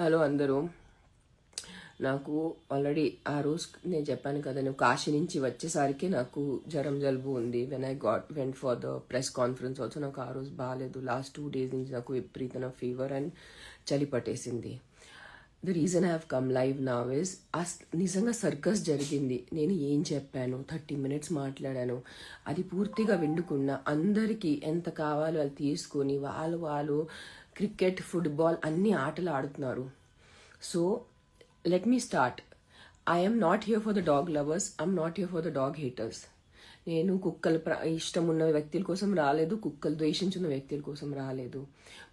Hello అందరూ. నాకు already ఆ రోజు నేను చెప్పాను కదా నేను కాశీ నుంచి వచ్చేసరికి నాకు జ్వరం జలుబు ఉంది. When I got went for the press conference also నాకు ఆ రోజు బాగాలేదు లాస్ట్ టూ డేస్ నుంచి నాకు విపరీతన ఫీవర్ అండ్ చలి పట్టేసింది. The reason I have come live now is ఆ నిజంగా సర్కస్ జరిగింది. నేను ఏం చెప్పాను? థర్టీ మినిట్స్ మాట్లాడాను. అది పూర్తిగా విండుకున్న అందరికీ ఎంత కావాలో అది తీసుకొని వాళ్ళు వాళ్ళు క్రికెట్ ఫుట్బాల్ అన్ని ఆటలు ఆడుతున్నారు. So let me start I'm not here for the dog lovers I'm not here for the dog haters నేను కుక్కల ఇష్టం ఉన్న వ్యక్తుల కోసం రాలేదు కుక్కలు ద్వేషించిన వ్యక్తుల కోసం రాలేదు.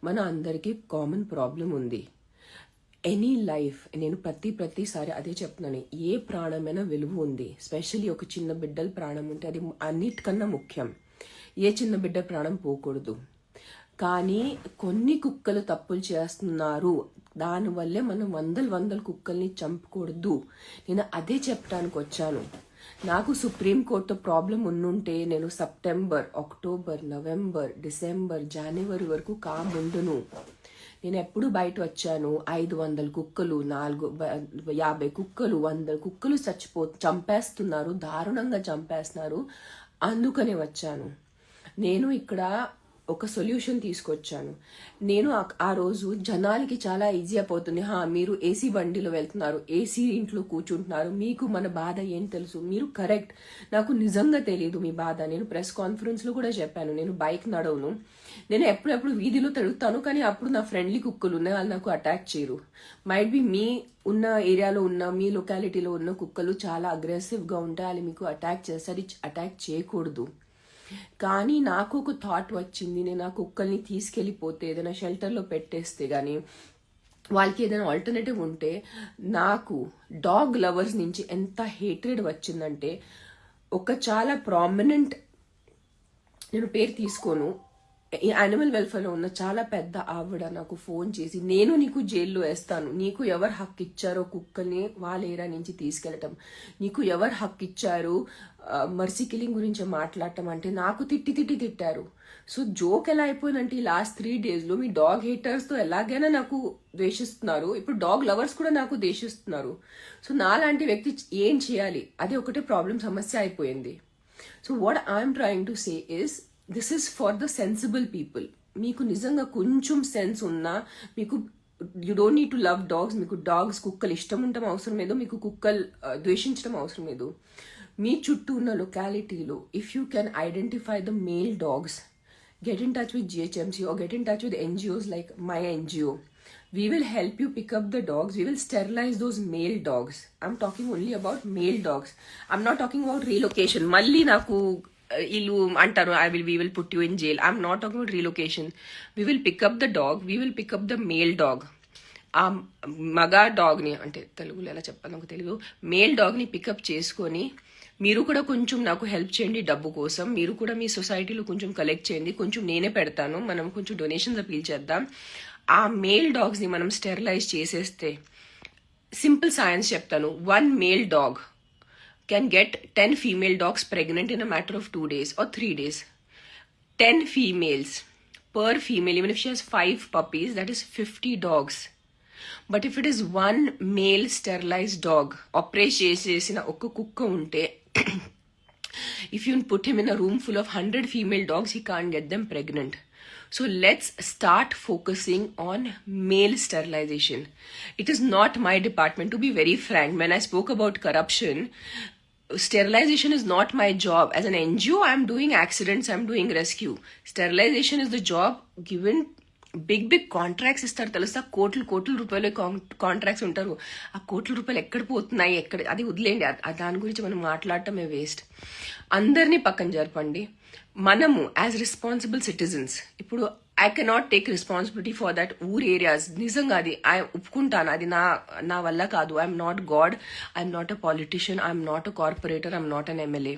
మన అందరికీ కామన్ ప్రాబ్లం ఉంది. ఎనీ లైఫ్ నేను ప్రతి ప్రతిసారి అదే చెప్తున్నాను. ఏ ప్రాణమైనా విలువ ఉంది. స్పెషల్లీ ఒక చిన్న బిడ్డల ప్రాణం ఉంటే అది అన్నిటికన్నా ముఖ్యం. ఏ చిన్న బిడ్డ ప్రాణం పోకూడదు. కానీ కొన్ని కుక్కలు తప్పులు చేస్తున్నారు. దానివల్లే మనం వందల వందల కుక్కల్ని చంపకూడదు. నేను అదే చెప్పడానికి వచ్చాను. నాకు సుప్రీంకోర్టుతో ప్రాబ్లం ఉన్నుంటే నేను సెప్టెంబర్ అక్టోబర్ నవంబర్ డిసెంబర్ జనవరి వరకు కాముండును నేను ఎప్పుడు బయట వచ్చాను? ఐదు వందల కుక్కలు నాలుగు యాభై కుక్కలు వందల కుక్కలు చచ్చిపో చంపేస్తున్నారు దారుణంగా చంపేస్తున్నారు. అందుకనే వచ్చాను. నేను ఇక్కడ ఒక సొల్యూషన్ తీసుకొచ్చాను. నేను ఆ- రోజు జనాలకి చాలా ఈజీ అయిపోతుంది. హా మీరు ఏసీ బండిలో వెళ్తున్నారు. ఏసీ ఇంట్లో కూర్చుంటున్నారు. మీకు మన బాధ ఏం తెలుసు? మీరు కరెక్ట్. నాకు నిజంగా తెలియదు మీ బాధ. నేను ప్రెస్ కాన్ఫరెన్స్లో కూడా చెప్పాను. నేను బైక్ నడవను. నేను ఎప్పుడెప్పుడు వీధిలో తిరుగుతాను కానీ అప్పుడు నా ఫ్రెండ్లీ కుక్కలు ఉన్నాయి. వాళ్ళు నాకు అటాక్ చేయరు. మైట్ బి మీ ఉన్న ఏరియాలో ఉన్న మీ లొకాలిటీలో ఉన్న కుక్కలు చాలా అగ్రెసివ్గా ఉంటాయి. వాళ్ళు మీకు అటాక్ చేస్తారు. అటాక్ చేయకూడదు. కానీ నాకు ఒక థాట్ వచ్చింది. నేను ఆ కుక్కల్ని తీసుకెళ్ళిపోతే ఏదైనా షెల్టర్లో పెట్టేస్తే కానీ వాళ్ళకి ఏదైనా ఆల్టర్నేటివ్ ఉంటే నాకు డాగ్ లవర్స్ నుంచి ఎంత హేట్రెడ్ వచ్చిందంటే ఒక చాలా ప్రామినెంట్ నేను పేరు తీసుకోను యానిమల్ వెల్ఫేర్లో ఉన్న చాలా పెద్ద ఆవిడ నాకు ఫోన్ చేసి నేను నీకు జైల్లో వేస్తాను. నీకు ఎవరు హక్కు ఇచ్చారో కుక్కల్ని వాళ్ళ నుంచి తీసుకెళ్ళటం. నీకు ఎవరు హక్కు ఇచ్చారు మర్సీ కిలింగ్ గురించి మాట్లాడటం అంటే నాకు తిట్టి తిట్టి తిట్టారు. సో జోక్ ఎలా అయిపోయిందంటే ఈ లాస్ట్ త్రీ డేస్లో మీ డాగ్ హేటర్స్తో ఎలాగైనా నాకు ద్వేషిస్తున్నారు. ఇప్పుడు డాగ్ లవర్స్ కూడా నాకు ద్వేషిస్తున్నారు. సో నాలాంటి వ్యక్తి ఏం చేయాలి? అది ఒకటే ప్రాబ్లం సమస్య అయిపోయింది. So what I'm trying to say is this is for the sensible people మీకు నిజంగా కొంచెం సెన్స్ ఉన్నా మీకు you don't need to love dogs మీకు డాగ్స్ కుక్కలు ఇష్టం ఉండటం అవసరం లేదు మీకు కుక్కలు ఆ, ద్వేషించడం అవసరం లేదు మీ చుట్టూ ఉన్న లొకాలిటీలో if you can identify the male dogs get in touch with GHMC or get in touch with NGOs like my NGO. We will help you pick up the dogs. We will sterilize those male dogs. I'm talking only about male dogs. I'm not talking about relocation. మళ్ళీ నాకు Uh, ఇల్లు అంటారు I will we will put you in jail I'm not talking about relocation we will pick up the dog we will pick up the male dog ఆ మగ డాగ్ని అంటే తెలుగులో ఎలా చెప్పాలి నాకు తెలుగు మేల్ డాగ్ని పికప్ చేసుకొని మీరు కూడా కొంచెం నాకు హెల్ప్ చేయండి డబ్బు కోసం. మీరు కూడా మీ సొసైటీలో కొంచెం కలెక్ట్ చేయండి. కొంచెం నేనే పెడతాను. మనం కొంచెం డొనేషన్స్ అపీల్ చేద్దాం. ఆ మేల్ డాగ్స్ని మనం స్టెరిలైజ్ చేసేస్తే సింపుల్ సైన్స్ చెప్తాను. One male dog Can get ten female dogs pregnant in a matter of two days or three days 10 females per female, even if she has five puppies, that is 50 dogs. But if it is one male sterilized dog, operate చేసేసిన ఒక కుక్క ఉంటే if you put him in a room full of 100 female dogs, he can't get them pregnant. So let's start focusing on male sterilization. It is not my department, to be very frank. When I spoke about corruption, sterilization is not my job. As an NGO, I'm doing accidents, I'm doing rescue. Sterilization is the job given big big contracts ఇస్తారు తెలుసా? కోట్లు కోట్ల రూపాయలు contracts ఉంటారు. ఆ కోట్ల రూపాయలు ఎక్కడ పోతున్నాయి? ఎక్కడ? అది వదిలేండి దాని గురించి మనం మాట్లాడటమే వేస్ట్ అందరినీ పక్కన జరపండి. మనము యాజ్ రెస్పాన్సిబుల్ సిటిజన్స్ ఇప్పుడు I cannot take responsibility for that our areas నిజంగా అది ఐ ఒప్పుకుంటాను. అది నా నా వల్ల కాదు. I'm not god I'm not a politician I'm not a corporator I'm not an MLA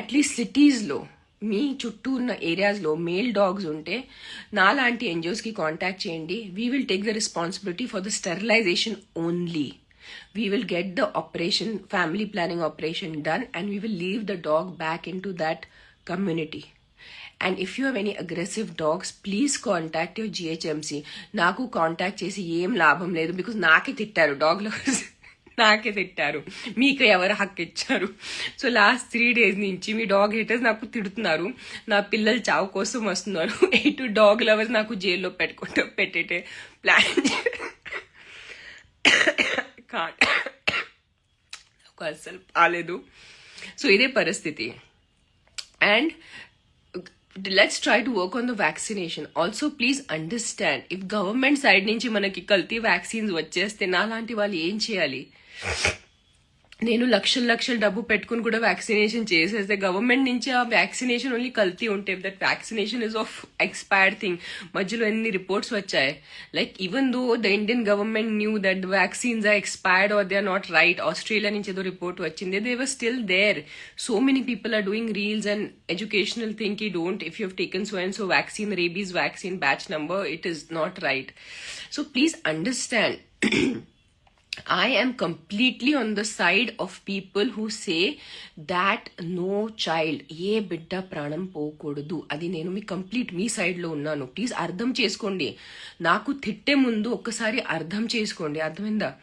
at least సిటీస్లో మీ చుట్టూ ఉన్న ఏరియాస్లో మేల్ డాగ్స్ ఉంటే నాలాంటి ఎన్జిఓస్కి కాంటాక్ట్ చేయండి. We will take the responsibility for the sterilisation only we will get the operation family planning operation done and we will leave the dog back in to that community and if you have any aggressive dogs please contact your GHMC నాకు contact చేసి ఏం లాభం లేదు because నాకే తిట్టారు dog lovers నాకే తిట్టారు. మీకు ఎవరు హక్కు ఇచ్చారు? సో లాస్ట్ త్రీ డేస్ నుంచి మీ డాగ్ హేటర్స్ నాకు తిడుతున్నారు. నా పిల్లలు చావు కోసం వస్తున్నారు. ఎటు డాగ్ లవర్స్ నాకు జైల్లో పెట్టుకుంటూ పెట్టేటే ప్లాన్ కా- నాకు అస్సలు బాగాలేదు సో ఇదే పరిస్థితి. And let's try to work on the vaccination also please understand if government side నుంచి మనకి కల్తీ వ్యాక్సిన్స్ వచ్చేస్తే నాలాంటి వాళ్ళు ఏం చేయాలి? నేను లక్షల లక్షల డబ్బు పెట్టుకుని కూడా వ్యాక్సినేషన్ చేసేస్తే గవర్నమెంట్ నుంచి ఆ వ్యాక్సినేషన్ ఓన్లీ కల్తీ ఉంటే that vaccination is of expired thing మధ్యలో ఎన్ని రిపోర్ట్స్ వచ్చాయి? Like even though the Indian government knew that vaccines are expired or they are not right Australia నుంచి ఏదో రిపోర్ట్ వచ్చింది they were still there so many people are doing reels and educational thing ఈ don't if you have taken so and so vaccine rabies vaccine batch number it is not right so please understand I am completely on the side of people who say that no child ఏ బిడ్డ ప్రాణం పోకూడదు. అది నేను మీ complete మీ సైడ్లో ఉన్నాను. Please అర్థం చేసుకోండి. నాకు తిట్టే ముందు ఒక్కసారి అర్థం చేసుకోండి. అర్థమైందా?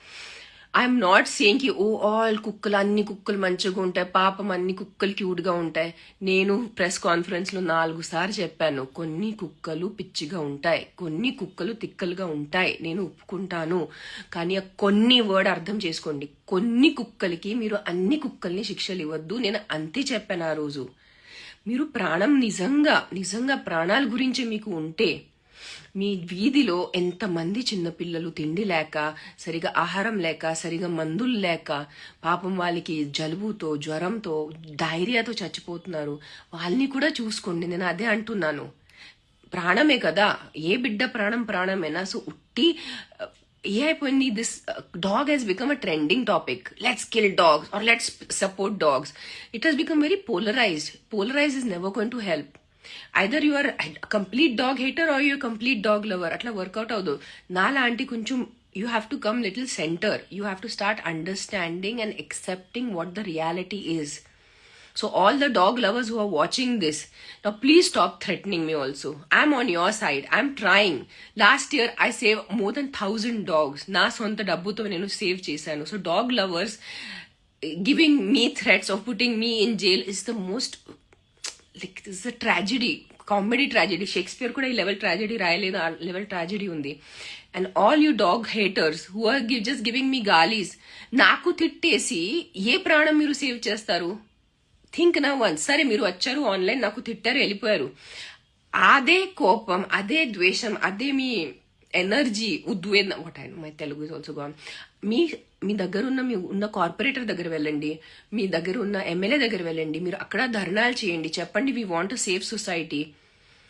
ఐఎమ్ నాట్ సేయింగ్కి ఓ ఆల్ కుక్కలు అన్ని కుక్కలు మంచిగా ఉంటాయి పాపం అన్ని కుక్కలు క్యూట్గా ఉంటాయి. నేను ప్రెస్ కాన్ఫరెన్స్లో నాలుగు సార్లు చెప్పాను కొన్ని కుక్కలు పిచ్చిగా ఉంటాయి కొన్ని కుక్కలు తిక్కలుగా ఉంటాయి నేను ఒప్పుకుంటాను. కానీ ఆ కొన్ని వర్డ్ అర్థం చేసుకోండి. కొన్ని కుక్కలకి మీరు అన్ని కుక్కల్ని శిక్షలు ఇవ్వద్దు. నేను అంతే చెప్పాను ఆ రోజు. మీరు ప్రాణం నిజంగా నిజంగా ప్రాణాల గురించి మీకు ఉంటే మీ వీధిలో ఎంతమంది చిన్నపిల్లలు తిండి లేక సరిగా ఆహారం లేక సరిగా మందులు లేక పాపం వాళ్ళకి జలుబుతో జ్వరంతో డైరియాతో చచ్చిపోతున్నారు. వాళ్ళని కూడా చూసుకోండి నేను అదే అంటున్నాను. ప్రాణమే కదా. ఏ బిడ్డ ప్రాణం ప్రాణమేనా? సో ఉట్టి ఏ అయిపోయింది this dog has become a trending topic let's kill dogs or let's support dogs it has become very polarised polarise is never going to help either you are a complete dog hater or you're a complete dog lover. Atla workout avdu nala anti koncham you have to come little center. You have to start understanding and accepting what the reality is. So all the dog lovers who are watching this now please stop threatening me also. I'm on your side. I'm trying. Last year i saved more than 1000 dogs. Na sonta dabbuto nenu save chesanu. So dog lovers eh, giving me threats of putting me in jail is the most like this a tragedy comedy tragedy Shakespeare కూడా ఈ level tragedy రాయలేదు. ఆ level tragedy ఉంది. And all you dog haters who are give just giving me galleys నాకు తిట్టేసి ఏ ప్రాణం మీరు save చేస్తారు? థింక్ నా వన్స్ సరే మీరు వచ్చారు ఆన్లైన్ నాకు తిట్టారు వెళ్ళిపోయారు. అదే కోపం అదే ద్వేషం అదే మీ energy ఉద్వేదన what I my Telugu is also gone మీ మీ దగ్గర ఉన్న మీ ఉన్న కార్పొరేటర్ దగ్గర వెళ్ళండి మీ దగ్గర ఉన్న ఎమ్మెల్యే దగ్గర వెళ్ళండి మీరు అక్కడ ధర్నాలు చేయండి చెప్పండి we want safe society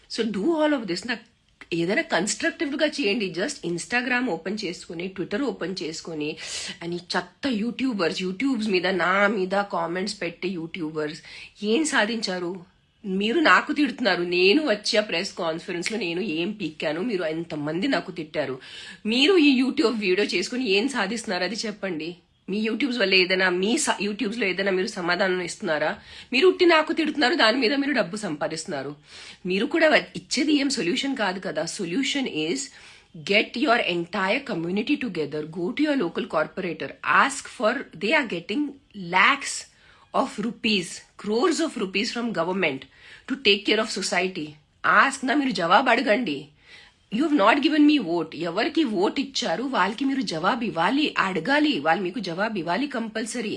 so do all of this నాకు ఏదైనా కన్స్ట్రక్టివ్గా చేయండి. జస్ట్ ఇన్స్టాగ్రామ్ ఓపెన్ చేసుకుని ట్విట్టర్ ఓపెన్ చేసుకుని అని చెత్త యూట్యూబర్స్ యూట్యూబ్స్ మీద నా మీద కామెంట్స్ పెట్టే యూట్యూబర్స్ ఏం సాధించారు? మీరు నాకు తిడుతున్నారు. నేను వచ్చే ప్రెస్ కాన్ఫరెన్స్లో నేను ఏం పీక్కాను? మీరు ఎంతమంది నాకు తిట్టారు? మీరు ఈ యూట్యూబ్ వీడియో చేసుకుని ఏం సాధిస్తున్నారు? అది చెప్పండి. మీ యూట్యూబ్స్ వల్ల ఏదైనా మీ స- యూట్యూబ్స్లో ఏదైనా మీరు సమాధానం ఇస్తున్నారా? మీరు ఉట్టి నాకు తిడుతున్నారు దాని మీద మీరు డబ్బు సంపాదిస్తున్నారు. మీరు కూడా వ- ఇచ్చేది ఏం సొల్యూషన్ కాదు కదా. Solution is get your entire community together go to your local corporator ask for they are getting lakhs of rupees, crores of rupees from government to take care of society. Ask నా మీరు జవాబు అడగండి you have not given me vote ఎవరికి vote ఇచ్చారు వాళ్ళకి మీరు జవాబు ఇవ్వాలి అడగాలి వాళ్ళు మీకు జవాబు ఇవ్వాలి compulsory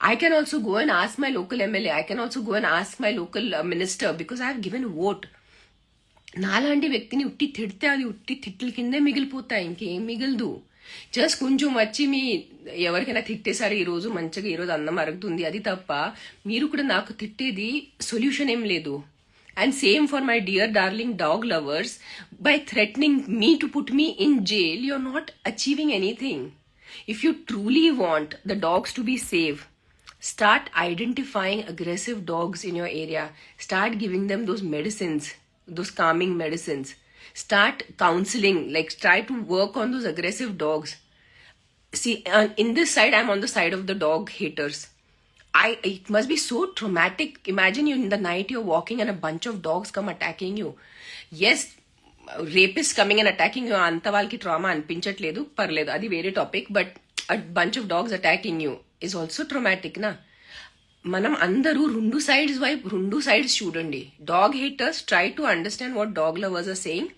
I can also go and ask my local MLA I can also go and ask my local minister because I have given vote నాలాంటి వ్యక్తిని ఉట్టి తిడితే అది ఉట్టి తిట్ల కిందే మిగిలిపోతాయి ఇంకేం మిగలదు. జస్ట్ కొంచెం వచ్చి మీ ఎవరికైనా తిట్టేశారు ఈ రోజు మంచిగా ఈ రోజు అన్నం అరుగుతుంది అది తప్ప మీరు కూడా నాకు తిట్టేది సొల్యూషన్ ఏం లేదు. And same for my dear darling dog lovers by threatening me to put me in jail you are not achieving anything if you truly want the dogs to be save start identifying aggressive dogs in your area start giving them those medicines those calming medicines Start counseling, like try to work on those aggressive dogs. See, uh, in this side, I'm on the side of the dog haters. I it must be so traumatic. Imagine you in the night you're walking and a bunch of dogs come attacking you. Yes, rapist coming and attacking you అంత వాళ్ళకి trauma అనిపించట్లేదు పర్లేదు అది వేరే topic but bunch of dogs attacking you is also traumatic నా మనం అందరూ రెండు సైడ్స్ వైపు రెండు సైడ్స్ చూడండి. Dog haters try to understand what dog lovers are saying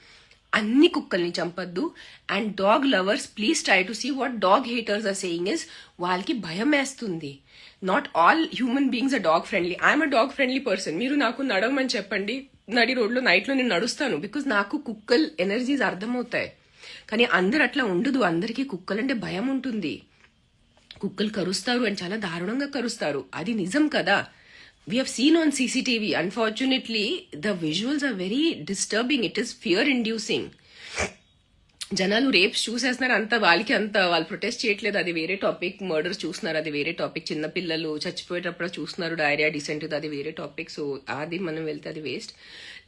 అన్ని కుక్కల్ని చంపద్దు. And dog lovers please try to see what dog haters are saying is వాళ్ళకి భయం వేస్తుంది. Not all human beings a dog friendly I'm a dog friendly person మీరు నాకు నడవమని చెప్పండి. నడి రోడ్లో నైట్లో నేను నడుస్తాను. బికాజ్ నాకు కుక్కల్ ఎనర్జీస్ అర్థమవుతాయి. కానీ అందరు అట్లా ఉండదు. అందరికీ కుక్కలంటే భయం ఉంటుంది. కుక్కలు కరుస్తారు అని చాలా దారుణంగా కరుస్తారు. అది నిజం కదా. We have seen on CCTV unfortunately the visuals are very disturbing it is fear inducing జనాలు రేప్స్ చూసేస్తున్నారు. అంత వాళ్ళకి అంత వాళ్ళు ప్రొటెస్ట్ చేయట్లేదు. అది వేరే టాపిక్ మర్డర్స్ చూస్తున్నారు. అది వేరే టాపిక్ చిన్నపిల్లలు చచ్చిపోయేటప్పుడు చూస్తున్నారు. డైరియా డిసెంట్ అది వేరే టాపిక్ సో అది మనం వెళ్తే అది waste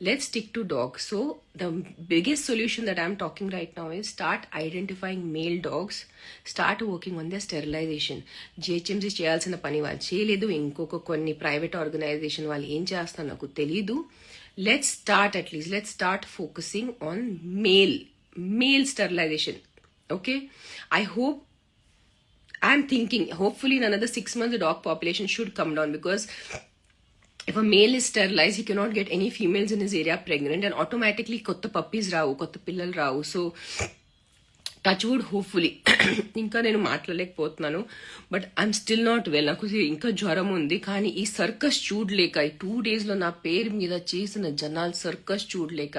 let stick to dog so the biggest solution that I'm talking right now is start identifying male dogs start working on the sterilisation GHMC చేయాల్సిన పని వాళ్ళు చేయలేదు ఇంకొక కొన్ని ప్రైవేట్ ఆర్గనైజేషన్ వాళ్ళు ఏం చేస్తారో నాకు తెలీదు let start at least let start focusing on male male sterilization. Okay, I hope. I'm thinking. Hopefully, in another six months, the dog population should come down because if a male is sterilized, he cannot get any females in his area pregnant, and automatically kotta puppies రావు కొత్త పిల్లలు రావు. So touch wood hopefully ఇంకా నేను మాట్లాడలేకపోతున్నాను but I'm still not well నాకు ఇంకా జ్వరం ఉంది కానీ ఈ సర్కస్ చూడలేక ఈ టూ డేస్లో నా పేరు మీద చేసిన జనాలు సర్కస్ చూడలేక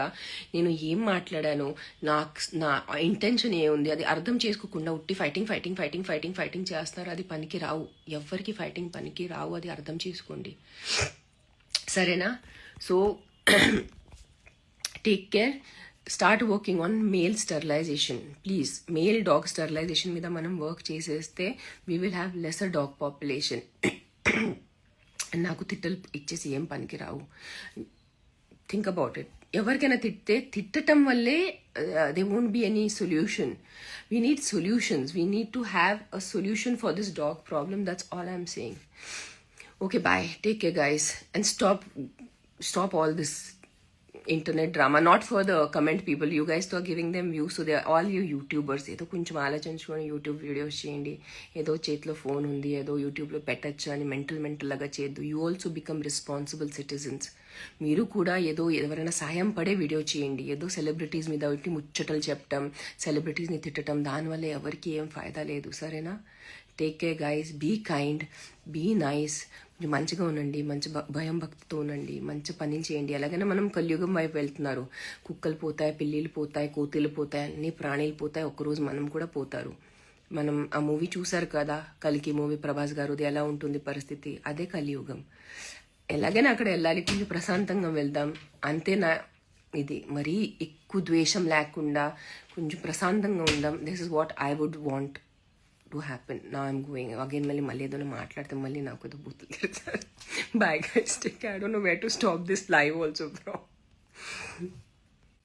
నేను ఏం మాట్లాడాను? నా నా ఇంటెన్షన్ ఏముంది అది అర్థం చేసుకోకుండా ఉట్టి fighting fighting fighting fighting fighting చేస్తున్నారు అది పనికి రావు. ఎవ్వరికి ఫైటింగ్ పనికి రావు అది అర్థం చేసుకోండి. సరేనా? So take care start working on male sterilization please male dog sterilization మీద మనం వర్క్ చేసేస్తే we will have lesser dog population నాకు తిట్టలు ఇచ్చేసి ఏం పనికి రావు. థింక్ అబౌట్ ఇట్ ఎవరికైనా తిట్టే తిట్టడం వల్లే they won't be any solution we need solutions we need to have a solution for this dog problem that's all I'm saying okay bye take care guys and stop stop all this internet drama not for the comment people you గైస్తో giving them view so they all you YouTubers ఏదో కొంచెం ఆలోచించుకొని YouTube videos చేయండి ఏదో చేతిలో phone ఉంది ఏదో యూట్యూబ్లో పెట్టచ్చు అని మెంటల్ మెంటల్ లాగా చేయొద్దు you also become responsible citizens మీరు కూడా ఏదో ఎవరైనా సాయం పడే వీడియో చేయండి ఏదో సెలబ్రిటీస్ మీద ఒకటి ముచ్చటలు చెప్పటం సెలబ్రిటీస్ని తిట్టడం దానివల్ల ఎవరికి ఏం ఫాయిదా లేదు సరేనా take care guys be kind be nice కొంచెం మంచిగా ఉండండి. మంచి భ- భయం భక్తితో ఉండండి. మంచి పనులు చేయండి. అలాగనే మనం కలియుగం వైపు వెళ్తున్నారు. కుక్కలు పోతాయి పిల్లీలు పోతాయి కోతులు పోతాయి అన్ని ప్రాణీలు పోతాయి. ఒకరోజు మనం కూడా పోతారు. మనం ఆ మూవీ చూసారు కదా? కలికి మూవీ ప్రభాస్ గారుది ఎలా ఉంటుంది పరిస్థితి? అదే కలియుగం. ఎలాగైనా అక్కడ వెళ్ళాలి కొంచెం ప్రశాంతంగా వెళ్దాం. అంతే నా ఇది. మరీ ఎక్కువ ద్వేషం లేకుండా కొంచెం ప్రశాంతంగా ఉందాం. This is what I would want to happen నా ఐమ్ గోయింగ్ అగైన్ మళ్ళీ మళ్ళీ ఏదైనా మాట్లాడితే మళ్ళీ నాకు ఏదో బూతులు తిడతారు bye guys take I don't know where to stop this live also bro